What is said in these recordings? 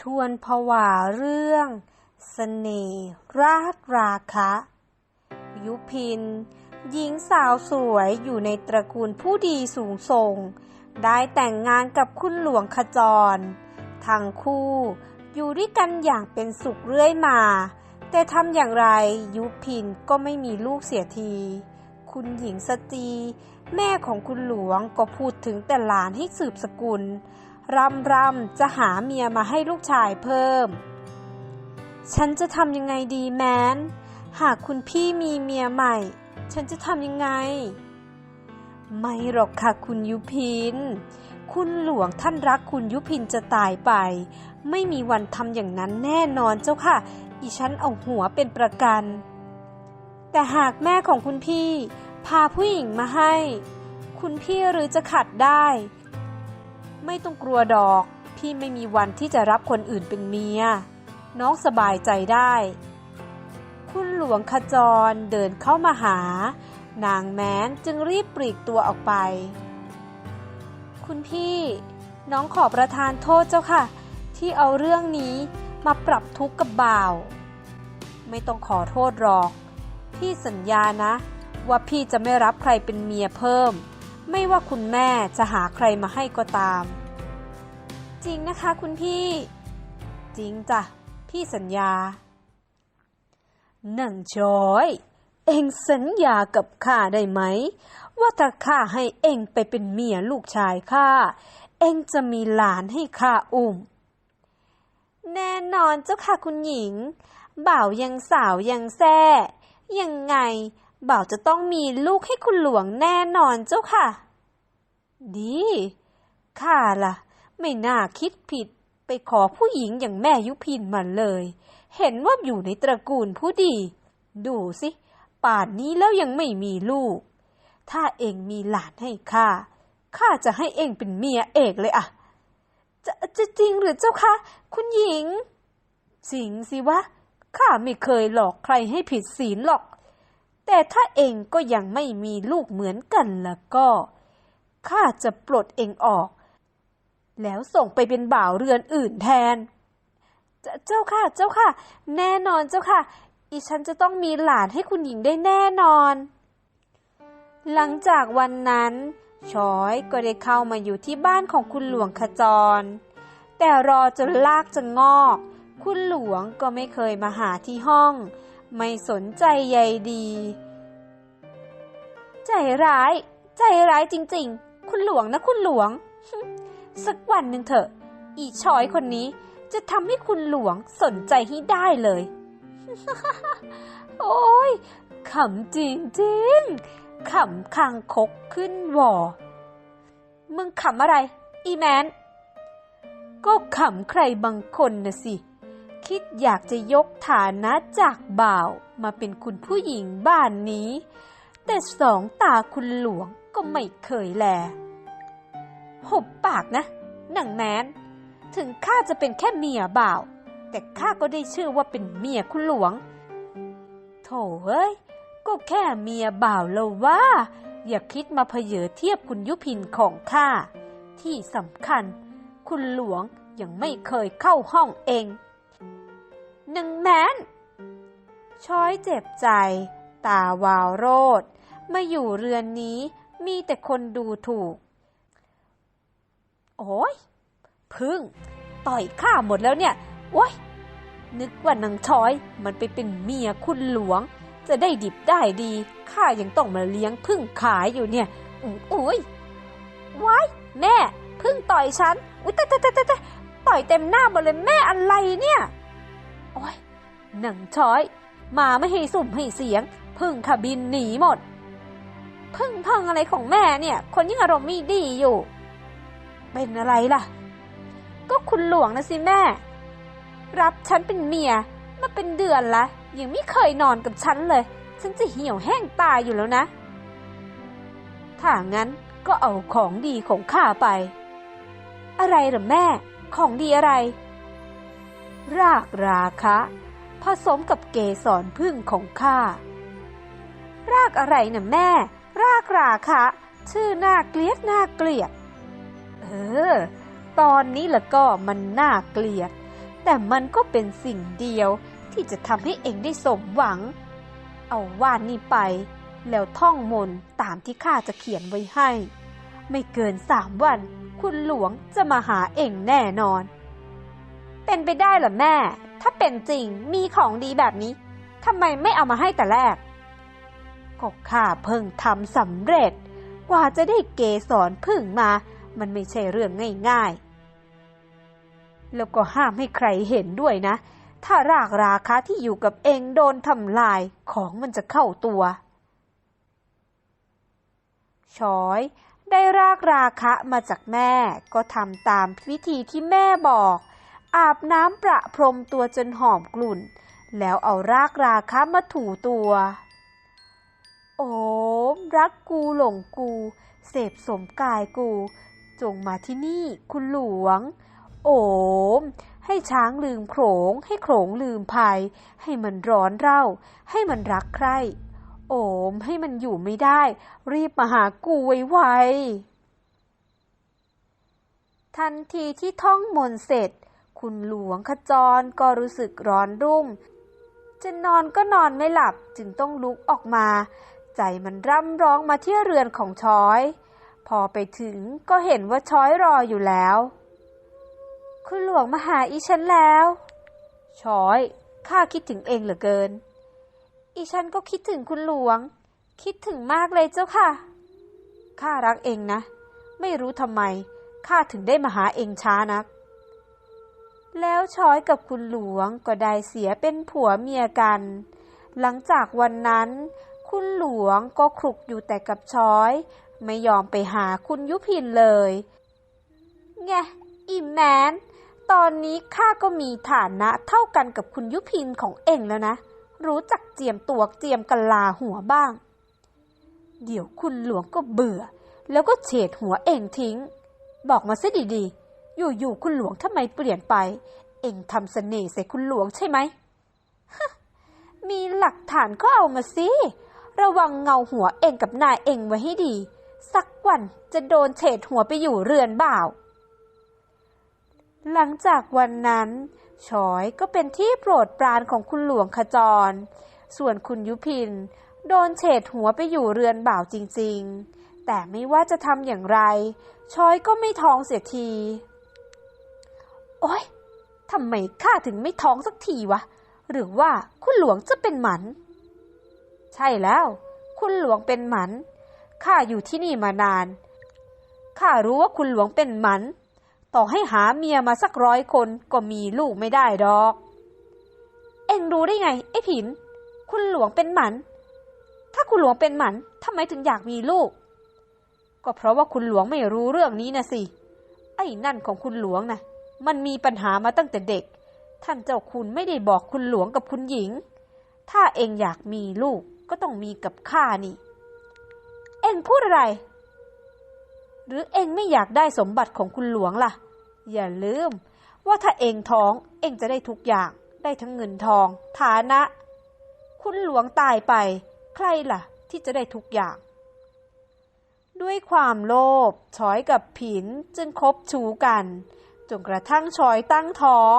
ชวนผวาเรื่องสเสน่ห์รากราคะ ยุพิน หญิงสาวสวยอยู่ในตระกูลผู้ดีสูงส่ง ได้แต่งงานกับคุณหลวงขจร ทั้งคู่อยู่ด้วยกันอย่างเป็นสุขเรื่อยมา แต่ทำอย่างไรยุพินก็ไม่มีลูกเสียที คุณหญิงสตรีแม่ของคุณหลวงก็พูดถึงแต่หลานให้สืบสกุล รำรำจะหาเมียมาให้ลูกชายเพิ่ม ฉันจะทำยังไงดีแมน หากคุณพี่มีเมียใหม่ ฉันจะทำยังไง ไม่หรอกค่ะคุณยุพิน คุณหลวงท่านรักคุณยุพินจะตายไป ไม่มีวันทำอย่างนั้นแน่นอนเจ้าค่ะ อีฉันเอาหัวเป็นประกัน แต่หากแม่ของคุณพี่ พาผู้หญิงมาให้ คุณพี่หรือจะขัดได้ ไม่ต้องกลัวดอก พี่ไม่มีวันที่จะรับคนอื่นเป็นเมีย น้องสบายใจได้ คุณหลวงขจรเดินเข้ามาหา นางแม้นจึงรีบปลีกตัวออกไป คุณพี่ น้องขอประทานโทษเจ้าค่ะ ที่เอาเรื่องนี้มาปรับทุกข์กับบ่าว ไม่ต้องขอโทษหรอก พี่สัญญานะ ว่าพี่จะไม่รับใครเป็นเมียเพิ่ม ไม่ว่าคุณแม่จะหาใครมาให้ก็ตาม จริงนะคะคุณพี่ จริงจ้ะ พี่สัญญา หนั่งจอย เอ็งสัญญากับข้าได้ไหม ว่าถ้าข้าให้เอ็งไปเป็นเมียลูกชายข้า เอ็งจะมีหลานให้ข้าอุ้ม แน่นอนเจ้าค่ะคุณหญิง บ่าวยังสาวยังแซ่ยังไงบ่าวจะต้องมีลูกให้คุณหลวงแน่นอนเจ้าค่ะ ดี ข้าล่ะ ไม่น่าคิดผิดไปขอผู้หญิงอย่างแม่ยุพินมาเลย เห็นว่าอยู่ในตระกูลผู้ดี ดูสิ ป่านนี้แล้วยังไม่มีลูก ถ้าเองมีหลานให้ข้า ข้าจะให้เองเป็นเมียเอกเลยอะจะจะจริงหรือเจ้าคะ คุณหญิง จริงสิวะ ข้าไม่เคยหลอกใครให้ผิดศีลหรอก แต่ถ้าเองก็ยังไม่มีลูกเหมือนกันแล่ะก็ ข้าจะปลดเองออก แล้วส่งไปเป็นบ่าวเรือนอื่นแทน เจ้าค่ะ เจ้าค่ะ แน่นอนเจ้าค่ะ อีฉันจะต้องมีหลานให้คุณหญิงได้แน่นอน หลังจากวันนั้นช้อยก็ได้เข้ามาอยู่ที่บ้านของคุณหลวงขจร แต่รอจนลากจะงอก คุณหลวงก็ไม่เคยมาหาที่ห้อง ไม่สนใจใยดี ใจร้าย ใจร้ายจริง ๆ คุณหลวงนะคุณหลวง สักวันหนึ่งเถอะ อีชอยคนนี้จะทำให้คุณหลวงสนใจให้ได้เลย โอ้ยขำจริงจริงๆขำคางคกขึ้นวอ มึงขำอะไร อีแมน ก็ขำใครบางคนนะสิ คิดอยากจะยกฐานะจากบ่าวมาเป็นคุณผู้หญิงบ้านนี้ แต่สองตาคุณหลวงก็ไม่เคยแล หุบปากนะหนังแมน ถึงข้าจะเป็นแค่เมียบ่าว แต่ข้าก็ได้ชื่อว่าเป็นเมียคุณหลวง โถเอ้ย ก็แค่เมียบ่าวแล้วว่า อย่าคิดมาเพเยอเทียบคุณยุพินของข้า ที่สำคัญ คุณหลวงยังไม่เคยเข้าห้องเองหนึ่งแมนช้อยเจ็บใจ ตาวาวโรดมาอยู่เรือนนี้มีแต่คนดูถูก โอ้ยพึ่ง ต่อยข้าหมดแล้วเนี่ย โอ้ยนึกว่านางช้อย มันไปเป็นเมียคุณหลวง จะได้ดิบได้ดีข้ายังต้องมาเลี้ยงพึ่งขายอยู่เนี่ยอุ้ยว้ายแม่พึ่งต่อยฉันอุ้ยแต่แต่แต่แต่ต่อยเต็มหน้าหมดเลยแม่อะไรเนี่ย โอ้ยหนังช้อย มาไม่ให้สุ่มให้เสียง พึ่งขบินหนีหมด พึ่งพังอะไรของแม่เนี่ย คนยิ่งอารมณ์ไม่ดีอยู่ เป็นอะไรล่ะ ก็คุณหลวงนะสิแม่ รับฉันเป็นเมียมาเป็นเดือนละยังไม่เคยนอนกับฉันเลย ฉันจะเหี่ยวแห้งตายอยู่แล้วนะ ถ้างั้นก็เอาของดีของข้าไป อะไรหรอแม่ ของดีอะไร รากราคะ ผสมกับเกสรพึ่งของข้า รากอะไรนะแม่ รากราคะ ชื่อน่าเกลียดน่าเกลียด ออ ตอนนี้ละก็มันน่าเกลียด แต่มันก็เป็นสิ่งเดียวที่จะทำให้เองได้สมหวัง เอาว่านนี่ไป แล้วท่องมนต์ตามที่ข้าจะเขียนไว้ให้ ไม่เกินสามวัน คุณหลวงจะมาหาเองแน่นอน เป็นไปได้หรอแม่ ถ้าเป็นจริงมีของดีแบบนี้ทำไมไม่เอามาให้แต่แรกก็ข้าเพิ่งทำสำเร็จ กว่าจะได้เกสรพึ่งมา มันไม่ใช่เรื่องง่ายๆ แล้วก็ห้ามให้ใครเห็นด้วยนะ ถ้ารากราคาที่อยู่กับเองโดนทำลายของมันจะเข้าตัวชอยได้รากราคะมาจากแม่ก็ทำตามวิธีที่แม่บอก อาบน้ำประพรมตัวจนหอมกลุ่น แล้วเอารากราคะมาถูตัว โอ้มรักกูหลงกู เสพสมกายกู จงมาที่นี่ คุณหลวง โอม ให้ช้างลืมโขง ให้โขงลืมภัย ให้มันร้อนเร่า ให้มันรักใคร่ โอมให้มันอยู่ไม่ได้ รีบมาหากูไวๆทันทีที่ท่องมนเสร็จ คุณหลวงขจรก็รู้สึกร้อนรุ่ม จะนอนก็นอนไม่หลับจึงต้องลุกออกมา ใจมันร่ำร้องมาที่เรือนของช้อย อไปถึงก็เห็นว่าช้อยรออยู่แล้ว คุณหลวงมาหาอีฉันแล้ว ช้อย ข้าคิดถึงเองเหลือเกิน อีฉันก็คิดถึงคุณหลวง คิดถึงมากเลยเจ้าค่ะ ข้ารักเองนะ ไม่รู้ทำไม ข้าถึงได้มาหาเองช้านัก แล้วช้อยกับคุณหลวงก็ได้เสียเป็นผัวเมียกัน หลังจากวันนั้น คุณหลวงก็คลุกอยู่แต่กับช้อย ไม่ยอมไปหาคุณยุพินเลยไงอีแมน ตอนนี้ข้าก็มีฐานะเท่ากันกับคุณยุพินของเองแล้วนะ รู้จักเจียมตัวเจียมกันลาหัวบ้าง เดี๋ยวคุณหลวงก็เบื่อ แล้วก็เฉดหัวเองทิ้ง บอกมาซะดีๆ อยู่ๆคุณหลวงทำไมเปลี่ยนไป เองทำเสน่ห์ใส่คุณหลวงใช่ไหมมีหลักฐานก็เอามาสิ ระวังเงาหัวเองกับนายเองไว้ให้ดี สักวันจะโดนเฉดหัวไปอยู่เรือนบ่าว หลังจากวันนั้นชอยก็เป็นที่โปรดปรานของคุณหลวงขจร ส่วนคุณยุพิน โดนเฉดหัวไปอยู่เรือนบ่าวจริง ๆ แต่ไม่ว่าจะทำอย่างไรชอยก็ไม่ท้องเสียที โอ๊ยทำไมข้าถึงไม่ท้องสักทีวะ หรือว่าคุณหลวงจะเป็นหมัน ใช่แล้ว คุณหลวงเป็นหมัน ข้าอยู่ที่นี่มานาน ข้ารู้ว่าคุณหลวงเป็นหมัน ต่อให้หาเมียมาสักร้อยคนก็มีลูกไม่ได้ดอก เอ็งรู้ได้ไง ไอ้ผิน คุณหลวงเป็นหมัน ถ้าคุณหลวงเป็นหมันทำไมถึงอยากมีลูก ก็เพราะว่าคุณหลวงไม่รู้เรื่องนี้นะสิ ไอ้นั่นของคุณหลวงนะมันมีปัญหามาตั้งแต่เด็ก ท่านเจ้าคุณไม่ได้บอกคุณหลวงกับคุณหญิง ถ้าเองอยากมีลูกก็ต้องมีกับข้านี่ เอ็งพูดอะไร หรือเอ็งไม่อยากได้สมบัติของคุณหลวงล่ะ อย่าลืม ว่าถ้าเอ็งท้องเอ็งจะได้ทุกอย่าง ได้ทั้งเงินทอง ฐานะ คุณหลวงตายไป ใครล่ะ ที่จะได้ทุกอย่าง ด้วยความโลภช้อยกับผินจึงคบชูกันจนกระทั่งช้อยตั้งท้อง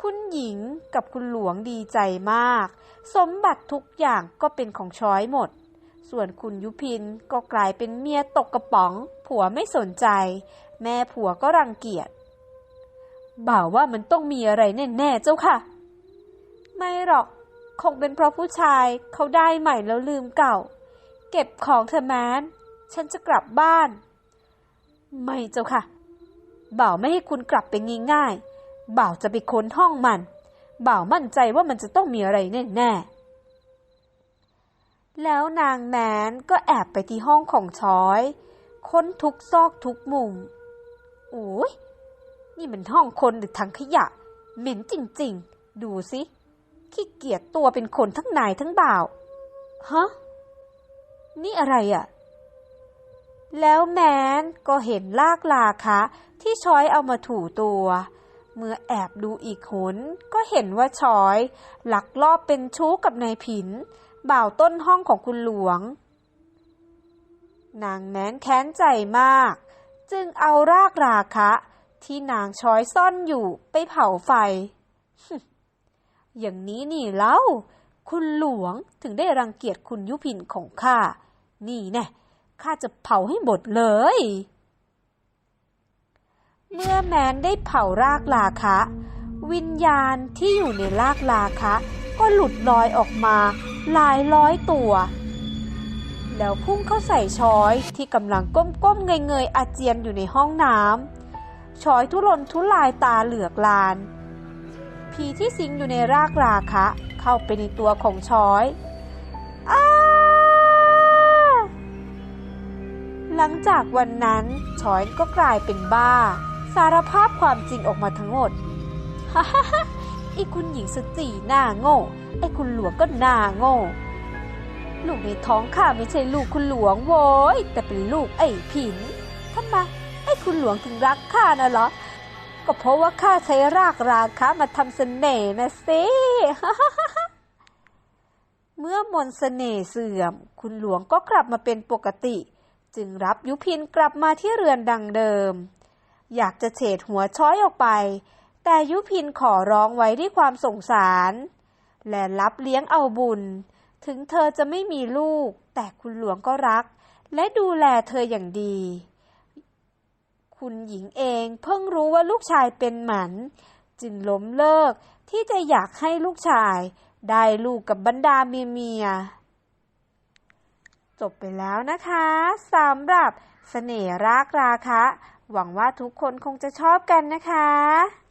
คุณหญิงกับคุณหลวงดีใจมาก สมบัติทุกอย่างก็เป็นของช้อยหมด ส่วนคุณยุพินก็กลายเป็นเมียตกกระป๋อง ผัวไม่สนใจ แม่ผัวก็รังเกียจบ่าวว่ามันต้องมีอะไรแน่ๆเจ้าค่ะ ไม่หรอก คงเป็นเพราะผู้ชายเขาได้ใหม่แล้วลืมเก่า เก็บของเธอแมนฉันจะกลับบ้าน ไม่เจ้าค่ะบ่าวไม่ให้คุณกลับไปง่ายๆบ่าวจะไปค้นห้องมันบ่าวมั่นใจว่ามันจะต้องมีอะไรแน่ๆ แล้วนางแมนก็แอบไปที่ห้องของช้อย ค้นทุกซอกทุกมุม โอ้ย นี่มันห้องคนหรือถังขยะ เหม็นจริงๆ ดูสิ ขี้เกียจตัวเป็นคนทั้งนายทั้งบ่าว ฮะ นี่อะไรอะ่ะ แล้วแมนก็เห็นลากลาคะ ที่ช้อยเอามาถูตัว เมื่อแอบดูอีกหนก็เห็นว่าช้อยลักลอบเป็นชู้กับนายผิน บ่าวต้นห้องของคุณหลวง นางแม้นแค้นใจมาก จึงเอารากราคะ ที่นางช้อยซ่อนอยู่ไปเผาไฟ อย่างนี้นี่เล่า คุณหลวงถึงได้รังเกียจคุณยุพินของข้า นี่แน่ข้าจะเผาให้หมดเลย เมื่อแมนได้เผารากลาคะ วิญญาณที่อยู่ในรากลาคะ ก็หลุดลอยออกมา หลายร้อยตัว แล้วพุ่งเข้าใส่ช้อยที่กำลังก้มๆเงยๆอาเจียนอยู่ในห้องน้ำช้อยทุรนทุรายตาเหลือกลาน ผีที่สิงอยู่ในรากราคะ เข้าไปในตัวของช้อยอาหลังจากวันนั้นช้อยก็กลายเป็นบ้า สารภาพความจริงออกมาทั้งหมดฮ่าฮ่าฮ่า ไอ้คุณหญิงสจีหน้าโง่ ไอ้คุณหลวงก็หน้าโง่ ลูกในท้องข้าไม่ใช่ลูกคุณหลวงโว้ย แต่เป็นลูกไอ้ผินทำไมไอ้คุณหลวงถึงรักข้านะเหรอ ก็เพราะว่าข้าใช้รากราคะมาทำเสน่ห์นะสิเมื่อมนเสน่ห์เสื่อม คุณหลวงก็กลับมาเป็นปกติ จึงรับยุพินกลับมาที่เรือนดังเดิม อยากจะเฉดหัวช้อยออกไป แต่ยุพินขอร้องไว้ด้วยความสงสาร และรับเลี้ยงเอาบุญ ถึงเธอจะไม่มีลูก แต่คุณหลวงก็รัก และดูแลเธออย่างดี คุณหญิงเองเพิ่งรู้ว่าลูกชายเป็นหมัน จึงล้มเลิกที่จะอยากให้ลูกชาย ได้ลูกกับบรรดาเมียเมียจบไปแล้วนะคะสำหรับเสน่ห์รากราคะ หวังว่าทุกคนคงจะชอบกันนะคะ